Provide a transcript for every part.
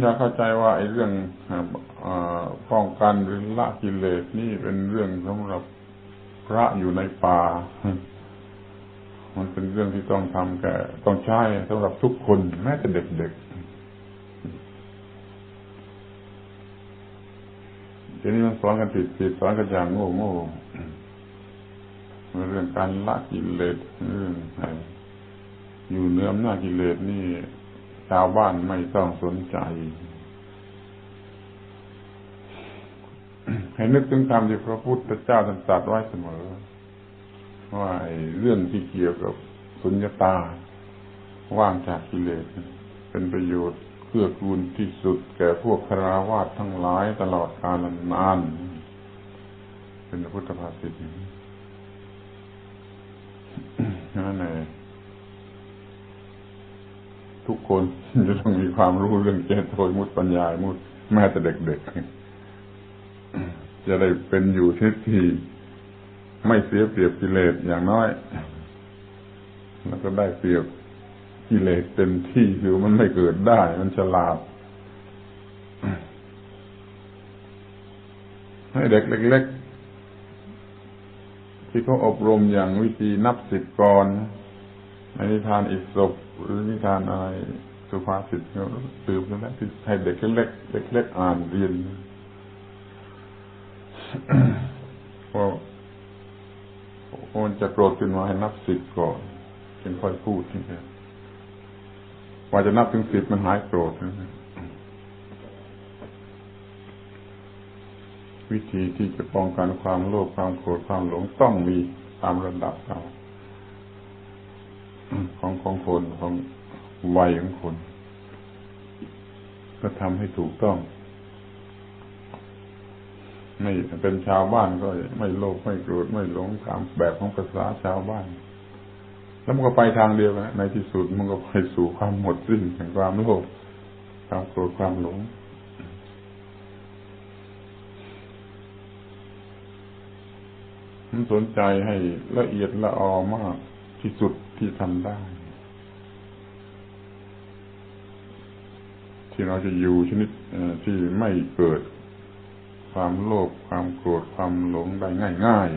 อย่าเข้าใจว่าไอ้เรื่องป้องกันหรือละกิเลสนี่เป็นเรื่องสำหรับพระอยู่ในป่า มันเป็นเรื่องที่ต้องทำแก่ต้องใช้สำหรับทุกคน แม้แต่เด็กๆทีนี้มันสอนกันผิดผิดสอนกันอย่างโง่โง่เรื่องการละกิเลสเรื่องอยู่เนื้ออำนาจกิเลสนี่ ชาวบ้านไม่ต้องสนใจ ให้นึกถึงคำที่พระพุทธเจ้าตรัสไว้เสมอ ว่าเรื่องที่เกี่ยวกับสุญญตา ว่างจากกิเลสเป็นประโยชน์เพื่อกูลที่สุด แก่พวกคราวาสทั้งหลายตลอดกาลนาน เป็นพุทธภาษิตนั่นเอง ทุกคนจะต้องมีความรู้เรื่องเจโตยมุตปัญญามุตแม้แต่เด็กๆจะได้เป็นอยู่ที่ที่ไม่เสียเปรียบกิเลสอย่างน้อย แล้วก็ได้เปรียบกิเลสเต็มที่คือมันไม่เกิดได้ มันฉลาด ให้เด็กเล็ก ๆ ที่เขาอบรมอย่างวิธีนับสิบกรใน นิทานอิศบหรือนิทานอะไรสุภาษิตเขาสืบแล้วที่ให้เด็กเล็กเด็กเล็กอ่านเรียนพอมันจะโกรธขึ้นมาให้นับสิบก่อนจึงค่อยพูดที่จะว่าจะนับถึงสิบมันหายโกรธวิธีที่จะป้องกันความโลภความโกรธความหลงต้องมีตามระดับเรา ของของคนของวัยของคน ก็ทำให้ถูกต้อง ไม่เป็นชาวบ้านก็ไม่โลภไม่โกรธไม่หลงตามแบบของภาษาชาวบ้าน แล้วมันก็ไปทางเดียวนะในที่สุดมันก็ไปสู่ความหมดสิ้นแห่งความโลภความโกรธความหลงผมสนใจให้ละเอียดละออมากที่สุดที่ทำได้ ที่เราจะอยู่ชนิดที่ไม่เกิดความโลภความโกรธความหลงได้ง่าย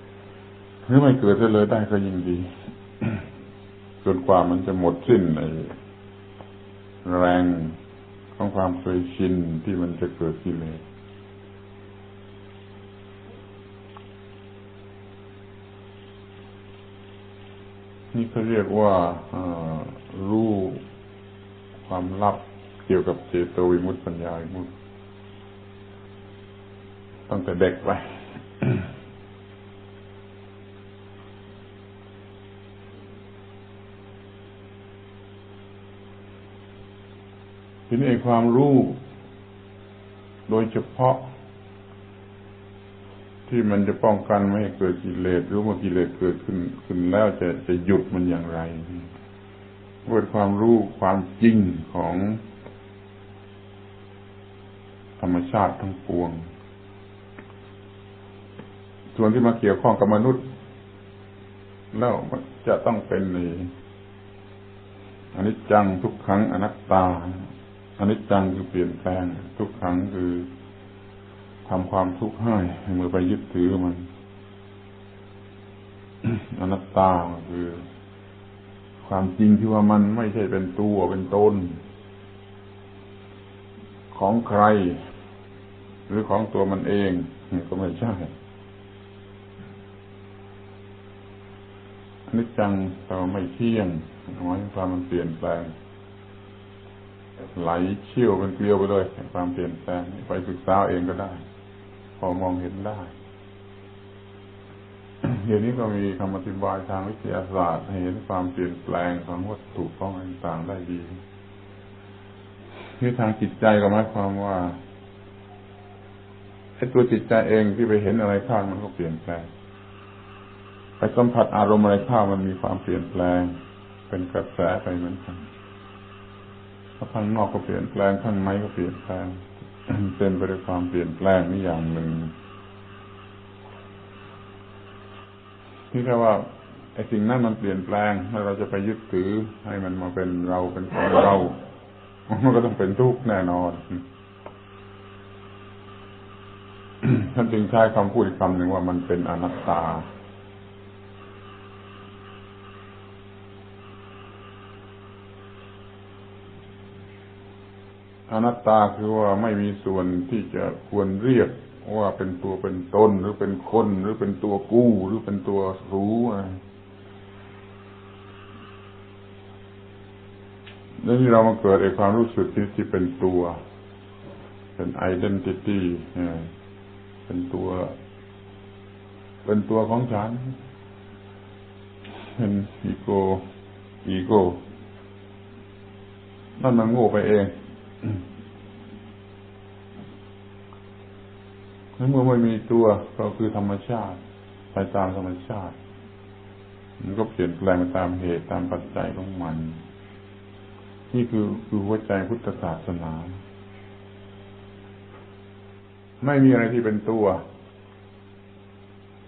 ๆหรือไม่เกิดเลยได้ก็ยิ่งดี จนกว่ามันจะหมดสิ้นในแรงของความเคยชินที่มันจะเกิดกิเลสนี่เขาเรียกว่ารู้ความลับ เกี่ยวกับเจโตวิมุตติปัญญาวิมุตติตั้งแต่เด็กไปทีนี้ความรู้ โดยเฉพาะ ที่มันจะป้องกันไม่ให้เกิดกิเลสรู้ว่ากิเลสเกิดขึ้นขึ้นแล้วจะจะหยุดมันอย่างไรเกิดความรู้ความจริงของ ธรรมชาติทั้งปวง ส่วนที่มาเกี่ยวข้องกับมนุษย์ แล้วจะต้องเป็นในอนิจจังทุกครั้งอนัตตาอนิจจังคือเปลี่ยนแปลง ทุกครั้งคือทำความทุกข์ให้เมื่อไปยึดถือมัน อนัตตาคือ ความจริงที่ว่ามันไม่ใช่เป็นตัวเป็นตนของใคร หรือของตัวมันเองก็ไม่ใช่อนิจจังแต่ไม่เที่ยงหมายถึงความมันเปลี่ยนแปลงไหลเชี่ยวเป็นเกลียวไปเลยความเปลี่ยนแปลงไปศึกษาเองก็ได้ พอมองเห็นได้เดี๋ยวนี้ก็มีคำอธิบายทางวิทยาศาสตร์เห็นความเปลี่ยนแปลงของวัตถุของต่างๆได้ดีที่ทางจิตใจก็หมายความว่า ไอ้ตัวจิตใจเองที่ไปเห็นอะไรข้างมันก็เปลี่ยนแปลงไปสัมผัสอารมณ์อะไรข้างมันมีความเปลี่ยนแปลง เป็นกระแสไปเหมือนกันข้างนอกก็เปลี่ยนแปลงข้างในก็เปลี่ยนแปลงเป็นไปด้วยความเปลี่ยนแปลงนี่อย่างหนึ่งที่แค่ว่าไอ้สิ่งนั้นมันเปลี่ยนแปลงแล้วเราจะไปยึดถือให้มันมาเป็นเราเป็นของเรา มันก็ต้องเป็นทุกข์แน่นอน ท่านจึงใช้คำพูดอีกคำหนึ่งว่ามันเป็นอนัตตา อนัตตาคือว่าไม่มีส่วนที่จะควรเรียกว่าเป็นตัวเป็นตนหรือเป็นคนหรือเป็นตัวกู้หรือเป็นตัวรู้อะไรแล้วที่เรามาเกิดไอความรู้สึกที่ที่เป็นตัว เป็นไอดีนิตี้ เป็นตัว เป็นตัวของฉันเป็นอีโก อีโกนั่นมันโง่ไปเองเมื่อไม่มีตัวก็คือธรรมชาติ ไปตามธรรมชาติ มันก็เปลี่ยนแปลงไปตามเหตุตามปัจจัยของมัน นี่คือคือหัวใจพุทธศาสนา ไม่มีอะไรที่เป็นตัว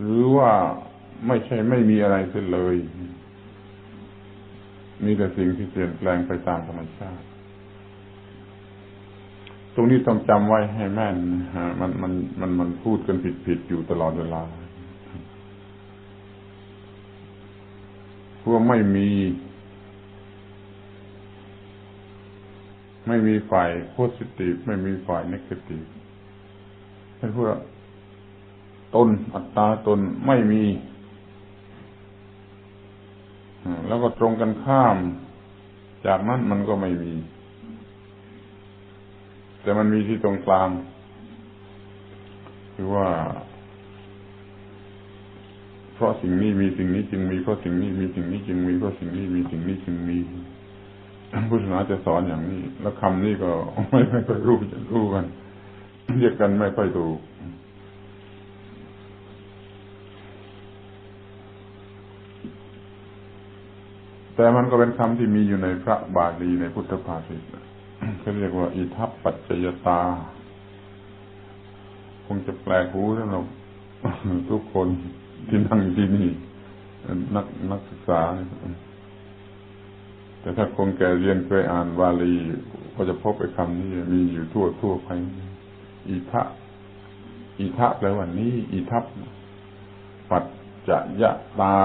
หรือว่าไม่ใช่ไม่มีอะไรเสียเลย มีแต่สิ่งที่เปลี่ยนแปลงไปตามธรรมชาติ ตรงนี้ต้องจำไว้ให้แม่นมันมันมันมันพูดกันผิดผิดอยู่ตลอดเวลาพวกไม่มี ไม่มีฝ่ายโพสิทีฟไม่มีฝ่ายเนกาทีฟ เป็นพวกตนอัตตาตนไม่มีแล้วก็ตรงกันข้าม จากนั้นมันก็ไม่มี แต่มันมีที่ตรงกลางคือว่า เพราะสิ่งนี้มีสิ่งนี้จึงมีเพราะสิ่งนี้มีสิ่งนี้จึงมีเพราะสิ่งนี้มีสิ่งนี้จึงมีพุทธศาสนาจะสอนอย่างนี้ แล้วคำนี้ก็ไม่ไม่ค่อยรู้จะรู้กัน เรียกกันไม่ค่อยถูกแต่มันก็เป็นคำที่มีอยู่ในพระบาลีในพุทธภาษิตเขาเรียกว่า อิทัปปัจจยตา คงจะแปลกหูสำหรับทุกคนที่นั่งที่นี่ นักนักศึกษา แต่ถ้าคงแก่เรียนเคยอ่านบาลีก็จะพบไอ้คำนี้มีอยู่ทั่วทั่วไป อิทะอิทะแปลว่านี้ อิทัปปัจจะยะตา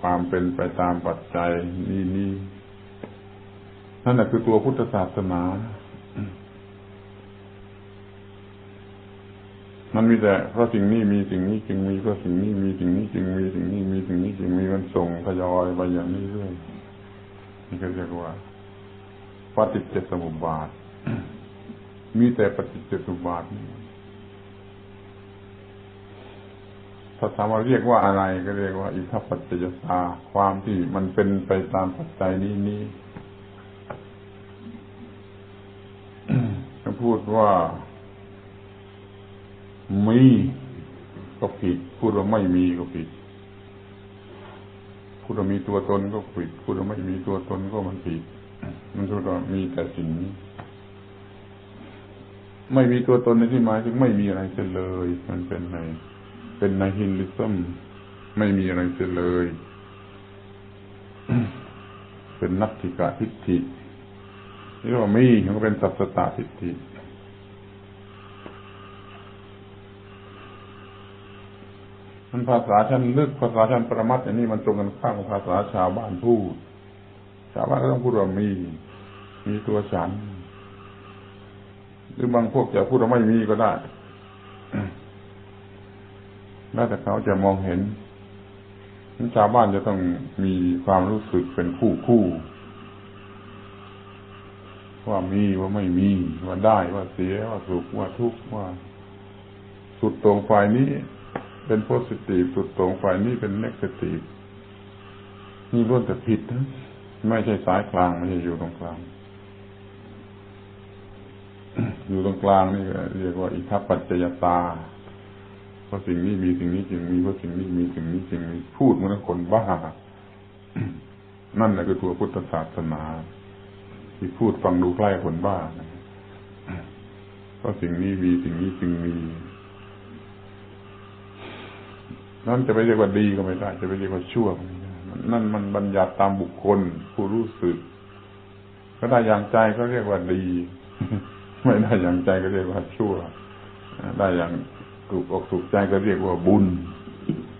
ความเป็นไปตามปัจจัยนี่นี่นั่นแหละคือตัวพุทธศาสนา มันมีแต่เพราะสิ่งนี้มีสิ่งนี้จึงมีเพราะสิ่งนี้มีสิ่งนี้จึงมีสิ่งนี้มีสิ่งนี้จึงมีมันส่งทยอยไปอย่างนี้เรื่อยนี่ก็เรียกว่าปฏิจจสมุปบาท มีแต่ปฏิจจสุบาทถ้าถามว่าเรียกว่าอะไรก็เรียกว่า อิทัปปัจจยตาความที่มันเป็นไปตามปัจจัยนี้นี้ถ้าพูดว่ามีก็ผิด พูดว่าไม่มีก็ผิด พูดว่ามีตัวตนก็ผิด พูดว่าไม่มีตัวตนก็มันผิด มันพูดว่ามีแต่สิ่งนี้ ไม่มีตัวตนในที่หมายถึงไม่มีอะไรเลย มันเป็นในเป็นนหินลิซึมไม่มีอะไรเสียเลย เป็นนักทิกาทิฏฐินี่ว่ามีมันก็เป็นสัพสตาทิฏฐิมันภาษาชั้นลึกภาษาชั้นประมัดอย่างนี้มันตรงกันข้ามกับภาษาชาวบ้านพูดชาวบ้านก็ต้องพูดว่ามี มีตัวฉัน หรือบางพวกจะพูดว่าไม่มีก็ได้แล้วแต่เขาจะมองเห็นชาวบ้านจะต้องมีความรู้สึกเป็นคู่คู่ว่ามีว่าไม่มี ว่าได้ว่าเสียว่าสุขว่าทุกข์ว่า สุดตรงฝ่ายนี้เป็นโพสิทีฟสุดตรงฝ่ายนี้เป็นเนกาทีฟนี่ล้วนแต่ผิดนะไม่ใช่สายกลางไม่ใช่อยู่ตรงกลาง อยู่ตรงกลางนี่เรียกว่าอิทัปปัจจยตา เพราะสิ่งนี้มีสิ่งนี้จึงมีเพราะสิ่งนี้มีสิ่งนี้จึงมีพูดเหมือนคนบ้านั่นแหละคือตัวพุทธศาสนา ที่พูดฟังดูใกล้คนบ้าเพราะสิ่งนี้มีสิ่งนี้จึงมีนั่นจะไปเรียกว่าดีก็ไม่ได้ จะไปเรียกว่าชั่วนั่นมันบัญญัติตามบุคคล ผู้รู้สึก ก็ได้อย่างใจก็เรียกว่าดี ไม่ได้อย่างใจก็เรียกว่าชั่ว ได้อย่างถูกออกถูกใจก็เรียกว่าบุญ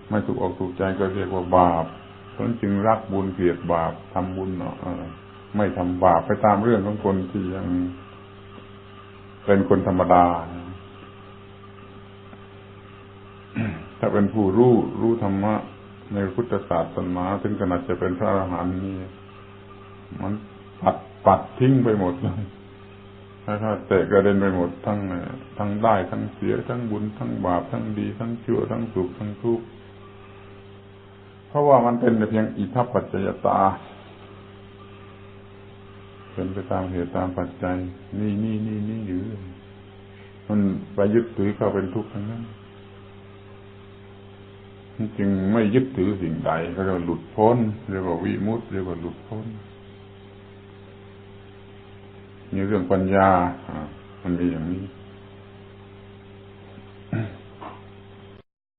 ไม่ถูกออกถูกใจก็เรียกว่าบาปเพราะนั้นจึงรักบุญเกลียดบาปทำบุญเนาะไม่ทำบาปไปตามเรื่องของคนที่ยังเป็นคนธรรมดา ถ้าเป็นผู้รู้รู้ธรรมะในพุทธศาสนาถึงขนาดจะเป็นพระอรหันต์นี่มันปัดปัดทิ้งไปหมดเลย ถ้าถ้าเตะกระเด็นไปหมดทั้งทั้งได้ทั้งเสียทั้งบุญทั้งบาปทั้งดีทั้งชั่วทั้งสุขทั้งทุกข์เพราะว่ามันเป็นแต่เพียงอิทัปปัจจยตา เป็นไปตามเหตุตามปัจจัย นี่นี่นี่นี่อยู่มันไปยึดถือเข้าเป็นทุกข์ทั้งนั้นจึงไม่ยึดถือสิ่งใดก็เรียกว่าหลุดพ้นเรียกว่าวิมุตติเรียกว่าหลุดพ้น นี่เรื่องปัญญามันมีอย่างนี้